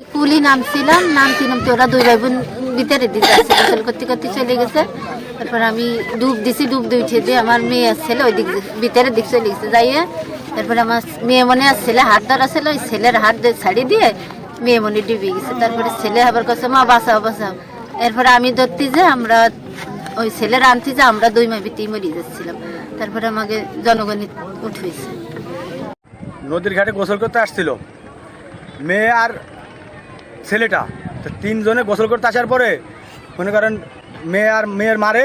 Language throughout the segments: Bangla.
কুলি নামছিলাম নামতে নামতে ওরা দুই ভাই বোন ভিতরে দিতে আসছে, গোসল করতে করতে চলে গেছে। তারপর আমি ডুব দিছি, ডুব দিয়ে উঠে দিয়ে আমার মেয়ে ছেলে ওই দিক ভিতরের দিক চলে গেছে, যাইয়ে তারপরে আমার মেয়ে মনে আর ছেলে হাত ধরা ছিল, ওই ছেলের হাত ছাড়ি দিয়ে মেয়ে মনে ডুবে গেছে। তারপরে ছেলে আবার কাছে মা, বাঁচাও বাঁচাও। এরপরে আমি ধরতে যে আমরা, ওই ছেলের আনতে যে আমরা দুই মা বিতেই মরে যাচ্ছিলাম। তারপরে আমাকে জনগণই উঠেছে নদীর ঘাটে গোসল করতে আসছিল। মেয়ে আর ছেলেটা। তো তিনজনে গোসল করতে আসার পরে মনে করেন মেয়ে আর মেয়ের মারে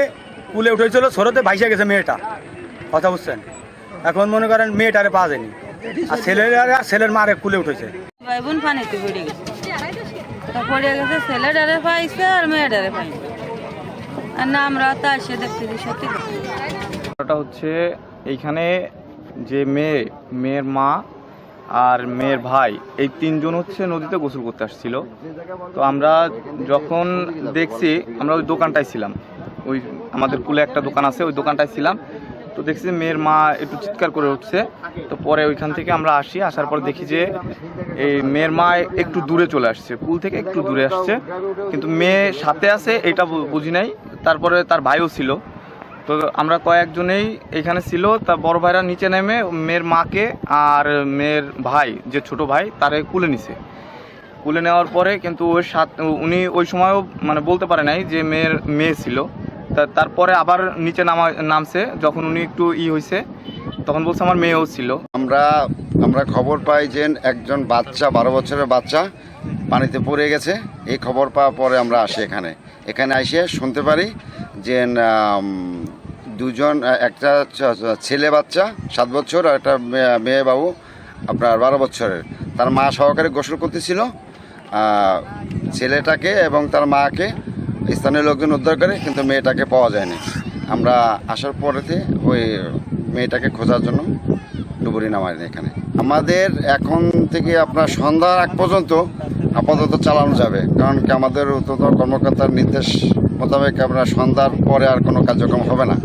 কুলে উঠেছিল সরতে ভাইসে গেছে মেয়েটা। কথা বুঝছেন? এখন মনে করেন মেয়েটারে পাওয়া যায়নি। আর ছেলের আর ছেলের মারে কুলে উঠেছে। বোন পানিতে পড়ে গেছে। পড়ে গেছে ছেলে পাইছে আর মেয়ে পাইছে। আর না আমরা তো এসে দেখতেছি সত্যি হচ্ছে এইখানে যে মেয়ে মেয়ের মা আর মেয়ের ভাই, এই তিনজন হচ্ছে নদীতে গোসল করতে আসছিল। তো আমরা যখন দেখছি, আমরা ওই দোকানটায় ছিলাম। ওই আমাদের কুলে একটা দোকান আছে, ওই দোকানটায় ছিলাম। তো দেখছি মেয়ের মা একটু চিৎকার করে উঠছে। তো পরে ওইখান থেকে আমরা আসি, আসার পর দেখি যে এই মেয়ের মা একটু দূরে চলে আসছে পুল থেকে একটু দূরে আসছে। কিন্তু মেয়ে সাথে আছে, এটা বুঝি নাই। তারপরে তার ভাইও ছিল। তো আমরা কয়েকজনেই এখানে ছিল। তা বড় ভাইরা নিচে নেমে মেয়ের মাকে আর মেয়ের ভাই, যে ছোট ভাই, তারে কুলে নিছে। কুলে নেওয়ার পরে কিন্তু ওর সাত উনি ওই সময়ও মানে বলতে পারে নাই যে মেয়ের মেয়ে ছিল। তা তারপরে আবার নিচে নামা নামছে। যখন উনি একটু ই হয়েছে তখন বলছে আমার মেয়েও ছিল। আমরা আমরা খবর পাই যে একজন বাচ্চা, বারো বছরের বাচ্চা পানিতে পড়ে গেছে। এই খবর পাওয়ার পরে আমরা আসি এখানে। এখানে এসে শুনতে পারি যে দুজন, একটা ছেলে বাচ্চা, সাত বছর, আর একটা মেয়ে- বাবু, আপনার বারো বছরের। তার মা সহকারে গোসল করতেছিল। ছেলেটাকে এবং তার মাকে স্থানীয় লোকজন উদ্ধার করে, কিন্তু মেয়েটাকে পাওয়া যায়নি। আমরা আসার পরেতে ওই মেয়েটাকে খোঁজার জন্য ডুবুরি নামাই এখানে। আমাদের এখন থেকে আপনার সন্ধ্যার আগ পর্যন্ত আপাতত চালানো যাবে। কারণ কি আমাদের উচ্চতর কর্মকর্তার নির্দেশ মোতাবেক আপনার সন্ধ্যার পরে আর কোনো কার্যক্রম হবে না।